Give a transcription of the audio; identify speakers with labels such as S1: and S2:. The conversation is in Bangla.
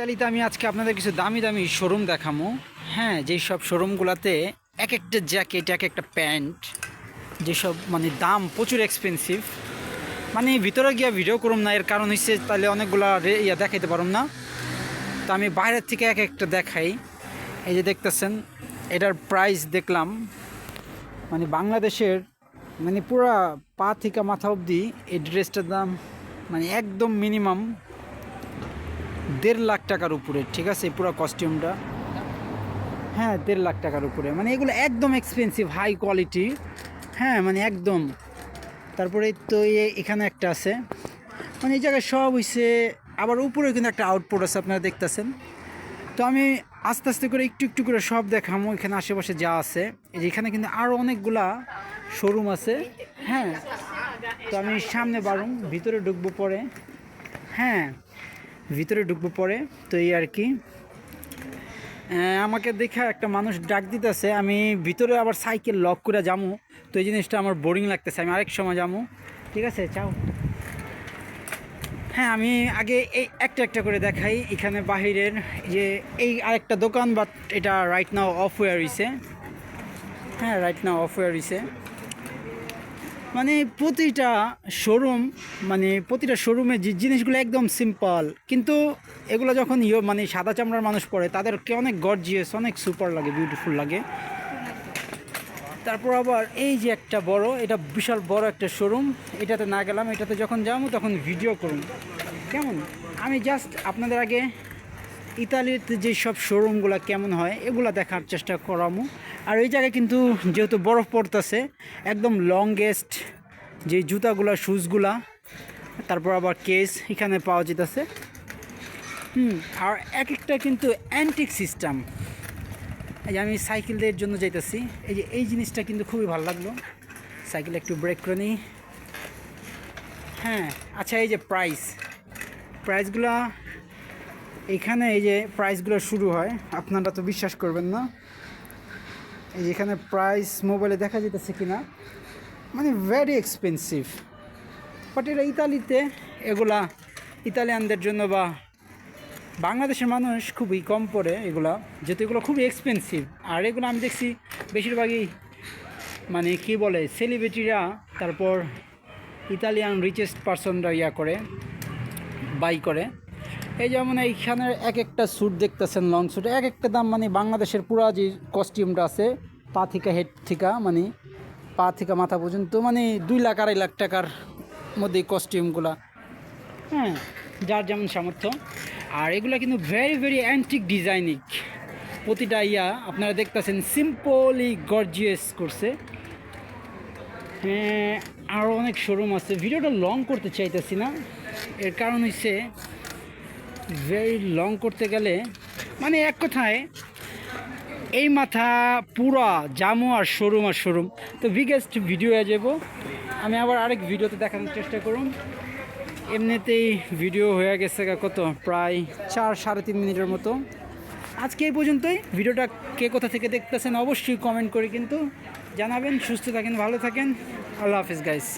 S1: তালিতে আমি আজকে আপনাদের কিছু দামি দামি শোরুম দেখামো। হ্যাঁ যেই সব শোরুমগুলোতে এক একটা জ্যাকেট এক একটা প্যান্ট যেসব মানে দাম প্রচুর এক্সপেন্সিভ মানে ভিতরে গিয়া ভিডিও করুম না, এর কারণ হচ্ছে তাহলে অনেকগুলা ইয়া দেখাইতে পারুম না। তো আমি বাইরের থেকে এক একটা দেখাই। এই যে দেখতেছেন, এটার প্রাইস দেখলাম। মানে বাংলাদেশের মানে পুরা পা থেকে মাথা অবধি এই ড্রেসটার দাম মানে একদম মিনিমাম দেড় লাখ টাকার উপরে, ঠিক আছে? পুরো কস্টিউমটা হ্যাঁ দেড় লাখ টাকার উপরে। মানে এগুলো একদম এক্সপেন্সিভ হাই কোয়ালিটি হ্যাঁ মানে একদম। তারপরে তো এখানে একটা আছে। মানে এই জায়গায় সব হইছে, আবার উপরে কিন্তু একটা আউটপুট আছে, আপনারা দেখতেছেন। তো আমি আস্তে আস্তে করে একটু একটু করে সব দেখামো, এখানে আশেপাশে যা আছে। এখানে কিন্তু আরও অনেকগুলা শোরুম আছে। হ্যাঁ তো আমি সামনে বাড়ুম ভিতরে ঢুকবো পরে। হ্যাঁ ভিতরে ঢুকবো পরে, তো এই আর কি। আমাকে দেখা একটা মানুষ ডাক দিতেছে, আমি ভিতরে আবার সাইকেল লক করে যামু। তো এই জিনিসটা আমার বোরিং লাগতেছে, আমি আরেক সময় যামু। ঠিক আছে, চাও। হ্যাঁ আমি আগে এই একটা একটা করে দেখাই। এখানে বাহিরের যে এই আরেকটা দোকান বাট এটা রাইট নাও অফ হয়ে রয়েছে হ্যাঁ রাইট নাও অফ হয়ে রয়েছে মানে প্রতিটা শোরুম মানে প্রতিটা শোরুমে যে জিনিসগুলো একদম সিম্পল কিন্তু এগুলো যখন ইয়ে মানে সাদা চামড়ার মানুষ পড়ে তাদেরকে অনেক গর্জিয়াস অনেক সুপার লাগে বিউটিফুল লাগে। তারপর আবার এই যে একটা বড়, এটা বিশাল বড় একটা শোরুম এটাতে না গেলাম, এটাতে যখন যাব তখন ভিডিও করুন। কেমন? আমি জাস্ট আপনাদের আগে ইতালিতে যে সব শোরুমগুলো কেমন হয়, এগুলো দেখার চেষ্টা করামু। আর এই জায়গায় কিন্তু যেহেতু বরফ পড়তেছে, একদম লংগেস্ট যে জুতাগুলা শুজগুলা তারপর আবার কেস এখানে পাওয়া যেতেছে। হুম, আর এক একটা কিন্তু অ্যান্টিক সিস্টেম এই যে আমি সাইকেলদের জন্য যাইতেছি, এই যে এই জিনিসটা কিন্তু খুবই ভালো লাগল। সাইকেল একটু ব্রেক করে নিই। হ্যাঁ আচ্ছা এই যে প্রাইস প্রাইসগুলা এখানে এই যে প্রাইসগুলো শুরু হয়, আপনারা তো বিশ্বাস করবেন না। এই এখানে প্রাইস মোবাইলে দেখা যেতেছে কিনা? মানে ভেরি এক্সপেন্সিভ বাট এটা ইতালিতে, এগুলা ইতালিয়ানদের জন্য বা বাংলাদেশের মানুষ খুবই কম পড়ে এগুলা, যেহেতু এগুলো খুবই এক্সপেন্সিভ আর এগুলো আমি দেখছি বেশিরভাগই মানে কি বলে সেলিব্রিটিরা তারপর ইতালিয়ান রিচেস্ট পারসনরা ইয়া করে বাই করে। এই যেমন এইখানের এক একটা স্যুট দেখতেছেন লং স্যুট এক একটা দাম মানে বাংলাদেশের পুরা যে কস্টিউমটা আছে, পা থেকে হেড থেকে মানে পা থেকে মাথা পর্যন্ত মানে দুই লাখ আড়াই লাখ টাকার মধ্যে কস্টিউমগুলা হ্যাঁ যার যেমন সামর্থ্য। আর এগুলো কিন্তু ভেরি ভেরি অ্যান্টিক ডিজাইনিক প্রতিটা ইয়া আপনারা দেখতেছেন সিম্পলি গর্জিয়াস করছে। হ্যাঁ আরও অনেক শোরুম আছে। ভিডিওটা লং করতে চাইতেছি না। এর কারণ হচ্ছে ভেরি লং করতে গেলে মানে এক কথায়, এই মাথা পুরা জামু আর শোরুম আর শোরুম। তো বিগেস্ট ভিডিও যাব। আমি আবার আরেক ভিডিওতে দেখানোর চেষ্টা করুন। এমনিতেই ভিডিও হয়ে গেছে কত? প্রায় চার, সাড়ে তিন মিনিটের মতো। আজকে এই পর্যন্তই। ভিডিওটা কে কোথা থেকে দেখতেছেন অবশ্যই কমেন্ট করে কিন্তু জানাবেন। সুস্থ থাকেন, ভালো থাকেন। আল্লাহ হাফিজ গাইস